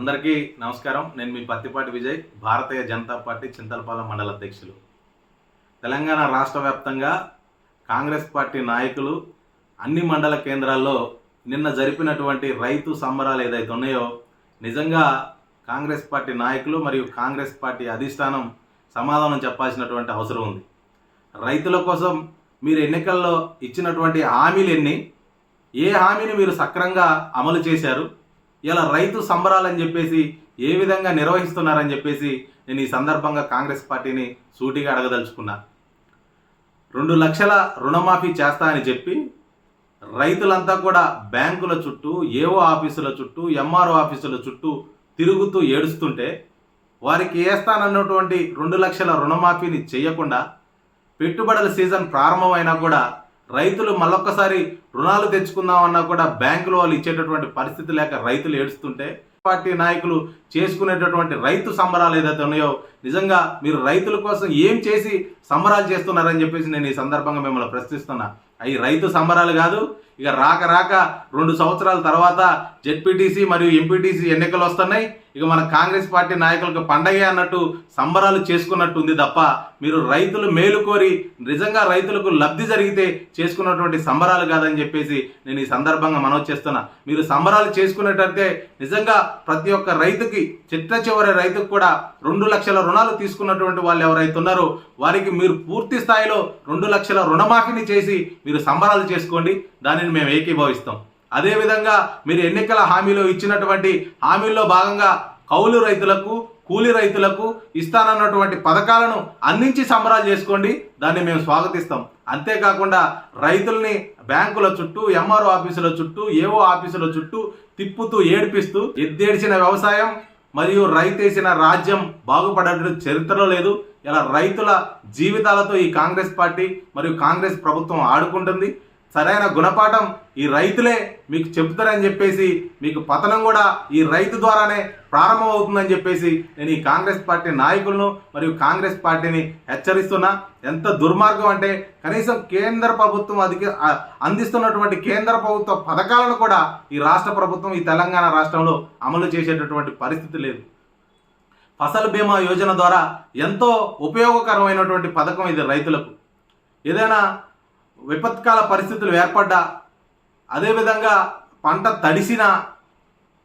అందరికీ నమస్కారం. నేను మీ పత్తిపాటి విజయ్ భారతీయ జనతా పార్టీ చింతలపాలెం మండల అధ్యక్షులు. తెలంగాణ రాష్ట్ర వ్యాప్తంగా కాంగ్రెస్ పార్టీ నాయకులు అన్ని మండల కేంద్రాల్లో నిన్న జరిపినటువంటి రైతు సంబరాలు ఏదైతే ఉన్నాయో నిజంగా కాంగ్రెస్ పార్టీ నాయకులు మరియు కాంగ్రెస్ పార్టీ అధిష్టానం సమాధానం చెప్పాల్సినటువంటి అవసరం ఉంది. రైతుల కోసం మీరు ఎన్నికల్లో ఇచ్చినటువంటి హామీలు ఎన్ని ఏ హామీని మీరు సక్రంగా అమలు చేశారు? ఇలా రైతు సంబరాలని చెప్పేసి ఏ విధంగా నిర్వహిస్తున్నారని చెప్పేసి నేను ఈ సందర్భంగా కాంగ్రెస్ పార్టీని సూటిగా అడగదలుచుకున్నా. రెండు లక్షల రుణమాఫీ చేస్తా అని చెప్పి రైతులంతా కూడా బ్యాంకుల చుట్టూ ఏఓ ఆఫీసుల చుట్టూ ఎంఆర్ఓ ఆఫీసుల చుట్టూ తిరుగుతూ ఏడుస్తుంటే వారికి వేస్తానన్నటువంటి రెండు లక్షల రుణమాఫీని చేయకుండా పెట్టుబడుల సీజన్ ప్రారంభమైనా కూడా రైతులు మళ్ళొక్కసారి రుణాలు తెచ్చుకుందామన్నా కూడా బ్యాంకులో వాళ్ళు ఇచ్చేటటువంటి పరిస్థితి లేక రైతులు ఏడుస్తుంటే పార్టీ నాయకులు చేసుకునేటటువంటి రైతు సంబరాలు ఏదైతే ఉన్నాయో నిజంగా మీరు రైతుల కోసం ఏం చేసి సంబరాలు చేస్తున్నారని చెప్పేసి నేను ఈ సందర్భంగా మిమ్మల్ని ప్రశ్నిస్తున్నా. అవి రైతు సంబరాలు కాదు ఇక రాక రాక రెండు సంవత్సరాల తర్వాత జెడ్పీటీసీ మరియు ఎంపీటీసీ ఎన్నికలు వస్తున్నాయి. ఇక మన కాంగ్రెస్ పార్టీ నాయకులకు పండగ అన్నట్టు సంబరాలు చేసుకున్నట్టు ఉంది తప్ప మీరు రైతులు మేలు కోరి నిజంగా రైతులకు లబ్ధి జరిగితే చేసుకున్నటువంటి సంబరాలు కాదని చెప్పేసి నేను ఈ సందర్భంగా మనవి చేస్తున్నా. మీరు సంబరాలు చేసుకున్నట్టయితే నిజంగా ప్రతి ఒక్క రైతుకి చిట్ట చివరి రైతుకు కూడా రెండు లక్షల రుణాలు తీసుకున్నటువంటి వాళ్ళు ఎవరైతే ఉన్నారో వారికి మీరు పూర్తి స్థాయిలో రెండు లక్షల రుణమాఫీని చేసి మీరు సంబరాలు చేసుకోండి. దానిని మేము ఏకీభవిస్తాం. అదేవిధంగా మీరు ఎన్నికల హామీలో ఇచ్చినటువంటి హామీల్లో భాగంగా కౌలు రైతులకు కూలి రైతులకు ఇస్తానన్నటువంటి పథకాలను అందించి సంబరాలు చేసుకోండి. దాన్ని మేము స్వాగతిస్తాం. అంతేకాకుండా రైతుల్ని బ్యాంకుల చుట్టూ ఎంఆర్ఓ ఆఫీసుల చుట్టూ ఏఓ ఆఫీసుల చుట్టూ తిప్పుతూ ఏడిపిస్తూ ఎద్దేడిచిన వ్యవసాయం మరియు రైతేసిన రాజ్యం బాగుపడడం చరిత్రలో లేదు. ఇలా రైతుల జీవితాలతో ఈ కాంగ్రెస్ పార్టీ మరియు కాంగ్రెస్ ప్రభుత్వం ఆడుకుంటుంది. సరైన గుణపాఠం ఈ రైతులే మీకు చెబుతారని చెప్పేసి మీకు పతనం కూడా ఈ రైతు ద్వారానే ప్రారంభమవుతుందని చెప్పేసి నేను ఈ కాంగ్రెస్ పార్టీ నాయకులను మరియు కాంగ్రెస్ పార్టీని హెచ్చరిస్తున్నా. ఎంత దుర్మార్గం అంటే కనీసం కేంద్ర ప్రభుత్వం అధిక అందిస్తున్నటువంటి కేంద్ర ప్రభుత్వ పథకాలను కూడా ఈ రాష్ట్ర ప్రభుత్వం ఈ తెలంగాణ రాష్ట్రంలో అమలు చేసేటటువంటి పరిస్థితి లేదు. ఫసల్ బీమా యోజన ద్వారా ఎంతో ఉపయోగకరమైనటువంటి పథకం ఇది రైతులకు. ఏదైనా విపత్కాల పరిస్థితులు ఏర్పడ్డా అదేవిధంగా పంట తడిసిన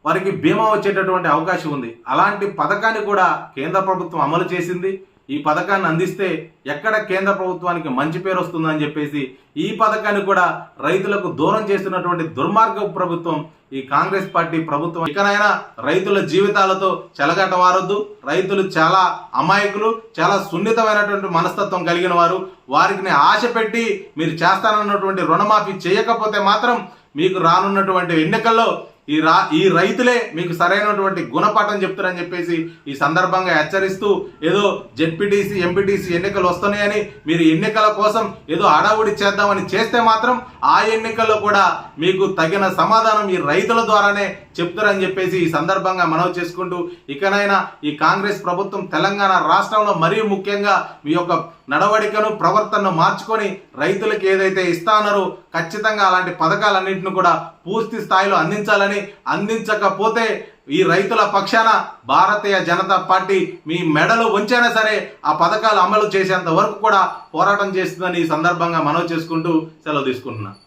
వారికి బీమా వచ్చేటటువంటి అవకాశం ఉంది. అలాంటి పథకాన్ని కూడా కేంద్ర ప్రభుత్వం అమలు చేసింది. ఈ పథకాన్ని అందిస్తే ఎక్కడ కేంద్ర ప్రభుత్వానికి మంచి పేరు వస్తుందని చెప్పేసి ఈ పథకాన్ని కూడా రైతులకు దూరం చేస్తున్నటువంటి దుర్మార్గ ప్రభుత్వం ఈ కాంగ్రెస్ పార్టీ ప్రభుత్వం. ఇకనైనా రైతుల జీవితాలతో చెలగట వారొద్దు. రైతులు చాలా అమాయకులు చాలా సున్నితమైనటువంటి మనస్తత్వం కలిగిన వారు. వారికి ఆశ పెట్టి మీరు చేస్తానన్నటువంటి రుణమాఫీ చేయకపోతే మాత్రం మీకు రానున్నటువంటి ఎన్నికల్లో ఈ రా ఈ రైతులే మీకు సరైనటువంటి గుణపాఠం చెప్తారని చెప్పేసి ఈ సందర్భంగా హెచ్చరిస్తూ ఏదో జెడ్పీటీసీ ఎంపీటీసీ ఎన్నికలు వస్తున్నాయని మీరు ఎన్నికల కోసం ఏదో అడావుడి చేద్దామని చేస్తే మాత్రం ఆ ఎన్నికల్లో కూడా మీకు తగిన సమాధానం ఈ రైతుల ద్వారానే చెప్తారని చెప్పేసి ఈ సందర్భంగా మనవి చేసుకుంటూ ఇకనైనా ఈ కాంగ్రెస్ ప్రభుత్వం తెలంగాణ రాష్ట్రంలో మరీ ముఖ్యంగా మీ యొక్క నడవడికను ప్రవర్తనను మార్చుకొని రైతులకు ఏదైతే ఇస్తానో ఖచ్చితంగా అలాంటి పథకాలన్నింటిని కూడా పూర్తి స్థాయిలో అందించాలని అందించకపోతే ఈ రైతుల పక్షాన భారతీయ జనతా పార్టీ మీ మెడలు ఉంచైనా సరే ఆ పథకాలు అమలు చేసేంత వరకు కూడా పోరాటం చేస్తుందని ఈ సందర్భంగా మనవి చేసుకుంటూ సెలవు తీసుకుంటున్నాను